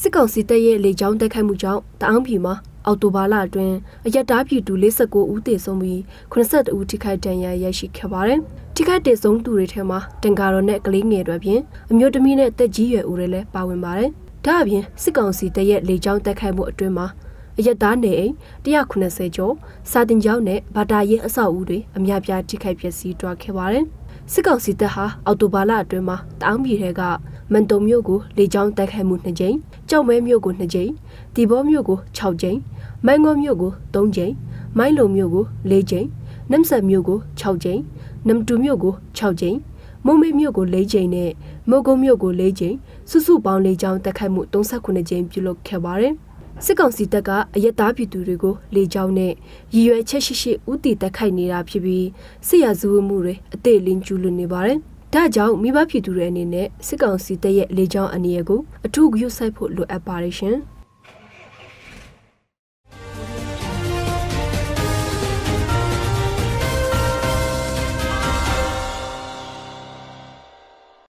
စစ်ကောင်စီတပ်ရဲ့လေကြောင်းတိုက်ခိုက်မှုကြောင့်တအောင်းပြည်မှာအော်တိုဘာလအတွင်းအရက်သားပြည်သူ49ဦးသေဆုံးပြီး82ဦးထိခိုက်ဒဏ်ရာရရှိခဲ့ပါတယ်။ထိခိုက်ဒေဆုံးသူတွေထဲမှာတန်ကာတော်နဲ့ကလေးငယ်တွေပြင်အမျိုးသမီးနဲ့တက်ကြီးရွယ်ဦးတွေလည်းပါဝင်ပါတယ်။ဒါအပြင်စစ်ကောင်စီတပ်ရဲ့လေကြောင်းတိုက်ခိုက်မှုအတွင်းမှာအရက်သားနေအိမ်190ကျော်စာတင်ကျောင်းနဲ့ဗတာရဲအဆောက်အဦတွေအများပြားထိခိုက်ပျက်စီးသွားခဲ့ပါတယ်။စစ်ကောင်စီတပ်ဟာအော်တိုဘာလအတွင်းမှာတအောင်းပြည်ထဲက မန်တုံမြို့ကိုလေကြောင်းတိုက်ခိုက်မှု2ကြိမ်ကြောက်မဲမြို့ကို2ကြိမ်တီဘောမြို့ကို6ကြိမ်မိုင်းငေါမြို့ကို3ကြိမ်မိုင်းလုံမြို့ကို4ကြိမ်နမ်ဆက်မြို့ကို6ကြိမ်နမ်တူမြို့ကို6ကြိမ်မုံမေမြို့ကို4ကြိမ်နဲ့မုတ်ကုန်းမြို့ကို4ကြိမ်စုစုပေါင်းလေကြောင်းတိုက်ခိုက်မှု39ကြိမ်ပြုလုပ်ခဲ့ပါတယ်စစ်ကောင်စီတပ်ကအရက်သားပြည်သူတွေကိုလေကြောင်းနဲ့ရည်ရွယ်ချက်ရှိရှိဥတီတက်ခိုက်နေတာဖြစ်ပြီးစစ်ရဇဝမှုတွေအသေးလင်းကျူးလွန်နေပါတယ်။ ဒါကြောင့်မိဘပြည်သူတွေအနေနဲ့စစ်ကောင်စီတပ်ရဲ့လေကြောင်းအနေအကိုအထူးဂရုစိုက်ဖို့လိုအပ်ပါတယ်ရှင်။